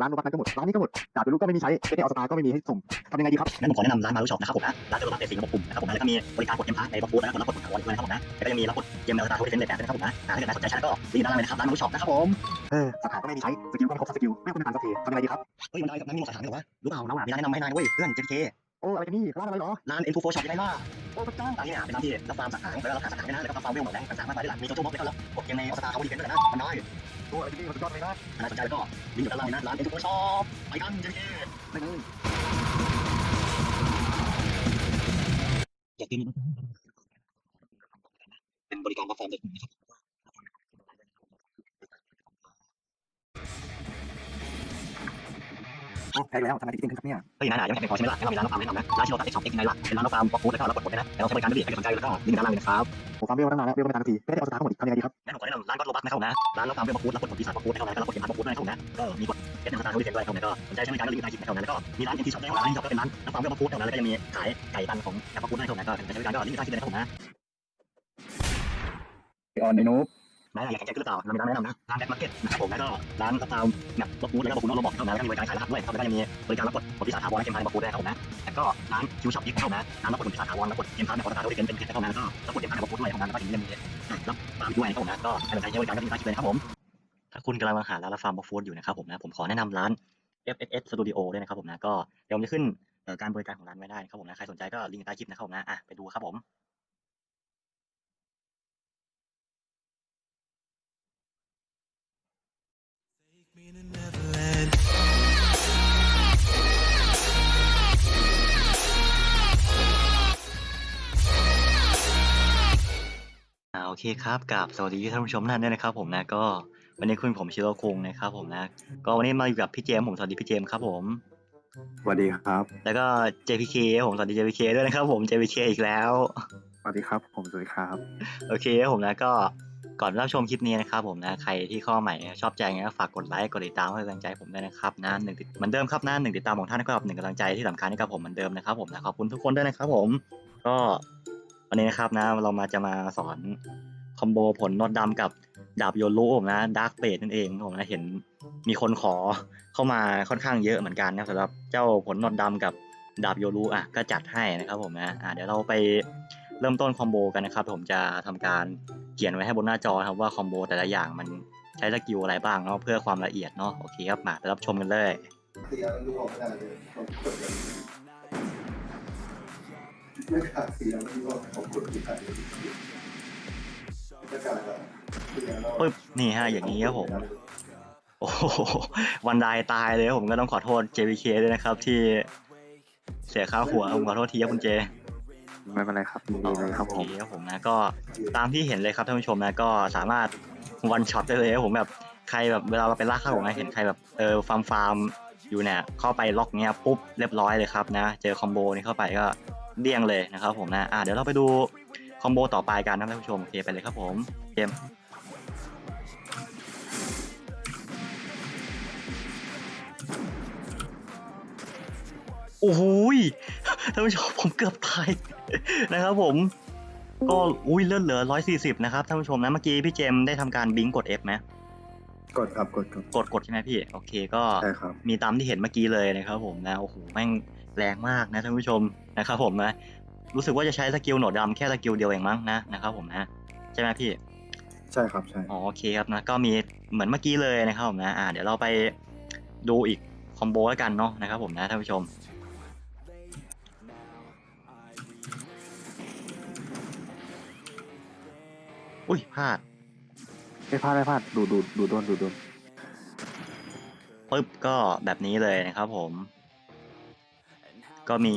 ร้านโรบัสนั้นก็หมด ร้านนี้ก็หมดดาบเป็นลูกก็ไม่มีใช้เอเนอสตาร์ก็ไม่มีให้ส่งทำยังไงดีครับงั้นผมขอแนะนำร้านมารุช็อปนะครับผมนะ ร้านจะรถบัสเตสีระบบกลุ่มนะครับผมนะแล้วก็มีบริการกดเกมพาร์ทในบล็อกฟูดแล้วก็รับกดถาวรด้วยนะครับผมนะแล้วก็ยังมีรับกดเกมในราคาโทรเซ็นต์เลยแบบนะครับผมนะอ่าถ้าเกิดใครสนใจใช้ก็รีบด้านล่างเลยนะครับร้านมารุช็อปนะครับผมเออสาขาก็ไม่มีใช้สกิลก็ไม่ครบสักสกิลไม่ควรทานสักทีทำยังไงดีครับเฮ้ยมันได้ครับนั่นมีหมดสาขาเลยเหรอวะรู้เปล่าเราอะมีร้านแนะนำให้นายเว้ยเพื่อน JK โอ้อะไรกันนี่ร้านอะไรเหรอร้าน N24 Shop ยังไงล่ะโอ้พระเจ้าร้านนี้เนี่ยเป็นร้านที่รับฟาร์มสาขาแล้วก็รับขายสาขาด้วยนะแล้วก็รับฟาร์มเวลหมดแรงต่างๆมากมายด้วยล่ะมีโจโจ้บ็อกแล้วก็รับกดเกมในออสตาร์เขาดีกันด้วยนะมันได้ โอ้อะไรกันนี่มันสุดยอดเลยนะถ้าสนใจแล้วก็ลิงก์อยู่ด้านล่างเลยนะร้าน N24 Shop ไปกัน JK ไม่เลยอยากกินเป็นบริการรับฟาร์มเด็กนะครับ แพ้แล้วทำไมถึงเก่งขึ้นครับเนี่ยเฮ้ยนายหนายังไม่เป็นพอใช่ไหมล่ะงั้นเรามีร้านรับฟาร์มแนะนำนะร้านชิโร่ตัดเอ็กช็อปเอ็กไงล่ะเป็นร้านรับฟาร์มบล็อกฟูดแล้วก็รับกดกดด้วยนะแต่เราใช้บริการด้วยใครสนใจแล้วก็ลิงก์ด้านล่างเลยนะครับโอ้ฟาร์มเวลตั้งนานแล้วเวลไม่ทานสักทีไม่ได้ออสตาร์ก็หมดอีกทำยังไงดีครับงั้นผมขอแนะนำร้านก็โรบัสนะครับผมนะร้านรับฟาร์มเวลบล็อกฟูดรับกดกดปีศาจบล็อกฟูดนะครับแล้วก็รับกดเกมพาร์ทบล็อกฟูดด้วยนะครับผมนะก็มีกดเก็ตในสตาร์ทวิเศษด้วยนะครับผมนะก็สนใจใช้บริการก็ลิงก์ใต้คลิปนะครับผมนะแล้วก็มีร้านเอ็นทีช็อปด้วยนะครับร้านที่ช็อปก็เป็นร้านรับฟาร์มเวลบล็อกฟูดนะครับแล้วก็จะมีขายไก่ตันของแอปบล็อกฟูดด้วยนะครับผมนะก็สนใจใช้บริการก็ลิงก์ใต้คลิปเลยนะครับผมนะออนไอ้นู นายอยากแข่งกันหรือเปล่าเรามีร้านแนะนำนะร้านแบ็คมาร์เก็ตนะครับผมแล้วก็ร้านรับฟาร์มแบบบล็อกฟูดแล้วก็บล็อกฟูดนอกระบบนะครับแล้วก็มีบริการขายรหัสด้วยครับแล้วก็ยังมีบริการรับกดกดปีศาจถาวรและเกมพาร์ทบล็อกฟูดด้วยครับผมนะแล้วก็ร้านคิวช็อปอีกนะครับผมนะร้านรับกดปีศาจถาวรรับกดเกมพาร์ทในออสตาร์ด้วยเป็นเพชรนะครับผมนะแล้วก็รับกดเกมพาร์ทบล็อกฟูดด้วยนะครับผมนแล้วก็ยังมีรับฟาร์มด้วยครับผมนะก็ใครสนใจใช้บริการก็ลิงก์ใต้คลิปเลยครับผมถ้าคุณกำลังมองหาร้านรับฟาร์มบล็อกฟูดอยู่นะครับผมนะผมขอแนะนำร้าน FSS Studio ด้วยนะครับผมนะก็เดี๋ยวผมจะขึ้นการบริการของร้านไว้ได้นะครับผมนะใครสนใจก็ลิงก์ใต้คลิปนะครับผมนะอะไปดูครับผม อ่าโอเคครับกับสวัสดีท่านผู้ชมท่านด้วยนะครับผมนะก็วันนี้คุณผมชิโร่คุงนะครับผมนะก็วันนี้มาอยู่กับพี่เจมส์ผมสวัสดีพี่เจมส์ครับผม สวัสดีครับ แล้วก็ JPK ผมสวัสดี JPK ด้วยนะครับผม JPK อีกแล้ว สวัสดีครับ ผมสวัสดีครับ โอเคครับผมนะก็ ก่อนรับชมคลิปนี้นะครับผมนะใครที่เข้าใหม่ชอบใจไงก็ฝากกดไลค์กดติดตามให้กำลังใจผมด้วยนะครับนะหนึ่งเหมือนเดิมครับนะหนึ่งติดตามของท่านก็หนึ่งกำลังใจที่สำคัญให้กับผมเหมือนเดิมนะครับผมนะขอบคุณทุกคนด้วยนะครับผมก็วันนี้นะครับนะเรามาจะมาสอนคอมโบผลนอดดำกับดาบโยรุผมนะดาร์กเบดนั่นเองผมนะเห็นมีคนขอเข้ามาค่อนข้างเยอะเหมือนกันนะสำหรับเจ้าผลนอดดำกับดาบโยรุอะก็จัดให้นะครับผมนะอะเดี๋ยวเราไปเริ่มต้นคอมโบกันนะครับ ผมจะทำการ ขียนไว้ให้บนหน้าจอครับว่าคอมโบแต่ละอย่างมันใช้สกิลอะไรบ้างเนาะเพื่อความละเอียดเนาะโอเคครับมาไปรับชมกันเลยเสียมันดูออกไม่ได้เลยผมกดเลยไม่ขาดเสียมันดูออกผมกดไม่ขาดเลยไม่ขาดอะเสียแล้วปึ๊บนี่ฮะอย่างนี้ครับผมโอ้โหวันไดตายเลยผมก็ต้องขอโทษ JPK ด้วยนะครับ ที่เสียค่าหัวผมขอโทษทีครับคุณเจ ไม่เป็นไรครับยินดีเลยครับผมโอเคครับผมนะก็ตามที่เห็นเลยครับท่านผู้ชมนะก็สามารถวันช็อตได้เลยครับผมแบบใครแบบเวลาเราไปล่าข้าวของนะเห็นใครแบบเออฟาร์มฟาร์มอยู่เนี่ยเข้าไปล็อกเนี้ยปุ๊บเรียบร้อยเลยครับนะ เจอคอมโบนี้เข้าไปก็เดี้ยงเลยนะครับผมนะอะเดี๋ยวเราไปดูคอมโบต่อไปกันนะท่านผู้ชมโอเคไปเลยครับผมเกม โอ้โหยท่านผู้ชมผมเกือบตายนะครับผม ก็อุ้ยเลื่อนเหลือ 140 นะครับท่านผู้ชมนะเมื่อกี้พี่เจมส์ได้ทำการบิงกด F ไหมกดครับกดครับกดกดใช่ไหมพี่ โอเคก็ใช่ครับมีตามที่เห็นเมื่อกี้เลยนะครับผมนะโอ้โหแม่งแรงมากนะท่านผู้ชมนะครับผมนะรู้สึกว่าจะใช้สกิลโหนดดำแค่สกิลเดียวเองมั้งนะนะครับผมนะใช่ไหมพี่ ใช่ครับใช่อ๋อโอเคครับนะก็มีเหมือนเมื่อกี้เลยนะครับผมนะอ่าเดี๋ยวเราไปดูอีกคอมโบแล้วกันเนาะนะครับผมนะท่านผู้ชม อุ้ยพลาดไม่พลาดไม่พลาดดูดูดูโดนดูโดนปึ๊บก็แบบนี้เลยนะครับผม ก็มี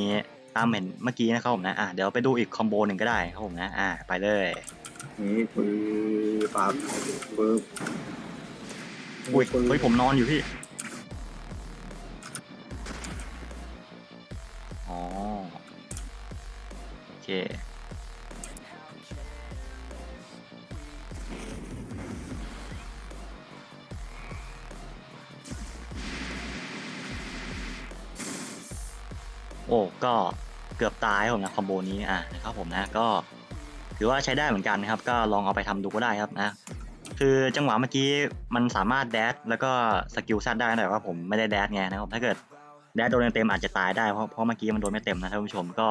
ตามเห็นเมื่อกี้นะครับผมนะอะเดี๋ยวไปดูอีกคอมโบหนึ่งก็ได้ครับผมนะอะไปเลยนี่ปืนปากปืนอุ้ยเฮ้ยผมนอนอยู่พี่อ๋อโอเค อ้ก็เกือบตายผมนะคอมโบนี้อะนะครับผมนะก็ถือว่าใช้ได้เหมือนกันนะครับ ก็ลองเอาไปทำดูก็ได้ครับนะ คือจังหวะเมื่อกี้มันสามารถแดดแล้วก็สกิลซัดได้แต่ว่าผมไม่ได้แดดไงนะครับถ้าเกิดแดดโดนเต็มอาจจะตายได้เพราะเพราะเมื่อกี้มันโดนไม่เต็มนะท่านผู้ชมก็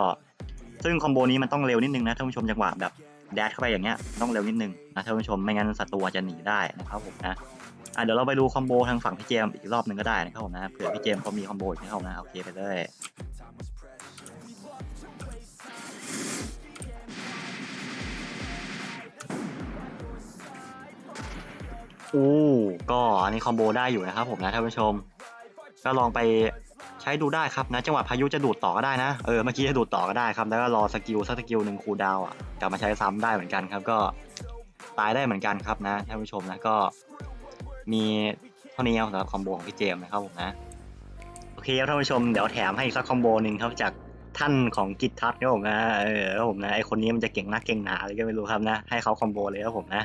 ซึ่งคอมโบนี้มันต้องเร็วนิดนึงนะท่านผู้ชมจังหวะแบบแดดเข้าไปอย่างเงี้ยต้องเร็วนิดนึงนะท่านผู้ชมไม่งั้นศัตรูจะหนีได้นะครับผมนะอะเดี๋ยวเราไปดูคอมโบทางฝั่งพี่เจมอีกรอบหนึ่งก็ได้นะครับผมนะเผื่อพี่เจมเขามีคอมโบอีกนะครับนะโอเคไปเลย อู้ก็อันนี้คอมโบได้อยู่นะครับผมนะท่านผู้ชม ก็ลองไปใช้ดูได้ครับนะจังหวะพายุจะดูดต่อก็ได้นะเออเมื่อกี้จะดูดต่อก็ได้ครับแล้วก็รอสกิลสักสกิลหนึ่งคูดาวอะกลับมาใช้ซ้ำได้เหมือนกันครับ ก็ตายได้เหมือนกันครับนะท่านผู้ชมนะก็มีเท่านี้ครับสำหรับคอมโบของพี่เจมนะครับผมนะโอเคครับท่านผู้ชมเดี๋ยวแถมให้สักคอมโบหนึ่งครับจากท่านของกิตทัศน์ครับผมนะเออครับผมนะไอคนนี้มันจะเก่งนักเก่งหนาอะไรก็ไม่รู้ครับนะให้เขาคอมโบเลยครับผมนะ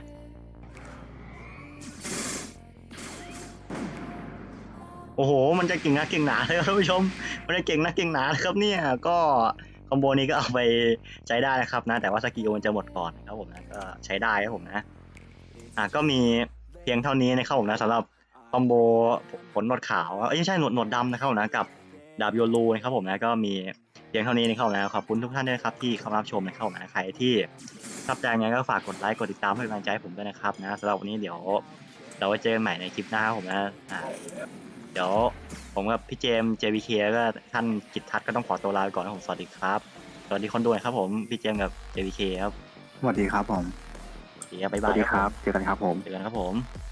โอ้โห มันจะเก่งนักเก่งหนาเลยครับท่านผู้ชม มันจะเก่งนักเก่งหนาเลยครับเนี่ย ก็คอมโบนี้ก็เอาไปใช้ได้นะครับนะ แต่ว่าสกิลมันจะหมดก่อนนะครับผมนะ ก็ใช้ได้ครับผมนะ อะก็มีเพียงเท่านี้นะครับผมนะสำหรับคอมโบผลหนวดขาวเอ้ยไม่ใช่หนวดหนวดดำนะครับผมนะกับดาบโยลูนะครับผมนะก็มีเพียงเท่านี้นะครับผมนะขอบคุณทุกท่านด้วยครับที่เข้ามารับชมนะครับผมนะใครที่ชอบใจยังไงก็ฝากกดไลค์กดติดตามให้กำลังใจผมด้วยนะครับนะสำหรับวันนี้เดี๋ยว เราไว้เจอกันใหม่ในคลิปหน้าครับผมนะอ่า ดี๋ยวผมกับพี่เจมส์ JBK แล้วก็ท่านกิตทัศน์ก็ต้องขอตัวลาไปก่อนนะผมสวัสดีครับ สวัสดีคนดูนะครับผมพี่เจมส์กับ JBK ครับสวัสดีครับผมโอเคครับบ๊ายสบาวัยสดีคครัรับบเจอกันครับผม เจอกันครับผม